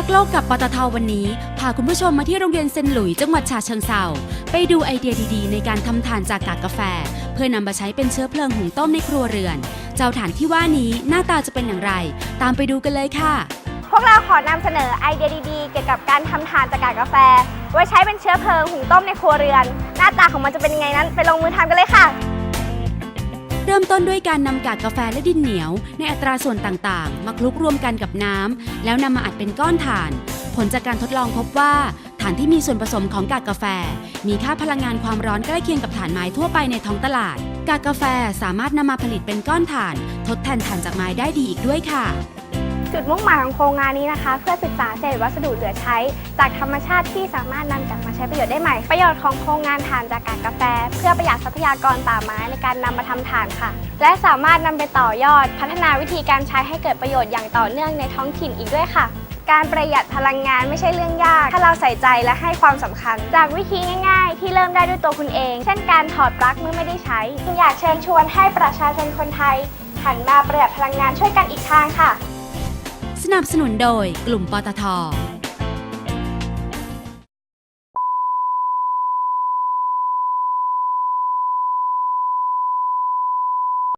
รักโลกกับปตทวันนี้ พาคุณผู้ชมมาที่โรงเรียนเซนหลุยจังหวัดฉะเชิงเซาไปดูไอเดียดีๆ ในการทำถ่านจากกากกาแฟ เพื่อนำมาใช้เป็นเชื้อเพลิงหุงต้มในครัวเรือน เจ้าถ่านที่ว่านี้หน้าตาจะเป็นอย่างไร ตามไปดูกันเลยค่ะ พวกเราขอนำเสนอไอเดียดีๆ เกี่ยวกับการทำถ่านจากกากกาแฟ ไว้ใช้เป็นเชื้อเพลิงหุงต้มในครัวเรือน หน้าตาของมันจะเป็นยังไงนั้นไปลงมือทำกันเลยค่ะ เริ่มต้นด้วยการนำกากกาแฟและดินเหนียว ในอัตราส่วนต่างๆ มาคลุกรวมกันกับน้ำแล้วนำมาอัดเป็นก้อนถ่าน ผลจากการทดลองพบว่าถ่านที่มีส่วนผสมของกากกาแฟ มีค่าพลังงานความร้อนใกล้เคียงกับถ่านไม้ทั่วไปในท้องตลาด กากกาแฟสามารถนำมาผลิตเป็นก้อนถ่าน ทดแทนถ่านจากไม้ได้ดีอีกด้วยค่ะ จุดมุ่งหมายของโครงงานนี้นะคะ เพื่อศึกษาเศษวัสดุเหลือใช้ จากธรรมชาติที่สามารถนำกลับมาใช้ประโยชน์ได้ใหม่ ประโยชน์ของโครงงานถ่านจากกากกาแฟ เพื่อประหยัดทรัพยากรป่าไม้ในการนำมาทำถ่านค่ะ และสามารถนำไปต่อยอด พัฒนาวิธีการใช้ให้เกิดประโยชน์อย่างต่อเนื่องในท้องถิ่นอีกด้วยค่ะ การประหยัดพลังงานไม่ใช่เรื่องยาก ถ้าเราใส่ใจและให้ความสำคัญ จากวิธีง่าย ๆ ที่เริ่มได้ด้วยตัวคุณเอง เช่นการถอดปลั๊กเมื่อไม่ได้ใช้จึงอยากเชิญชวนให้ประชาชนคนไทยหันมาประหยัดพลังงานช่วยกันอีกทางค่ะ นับสนุนโดยกลุ่มปตท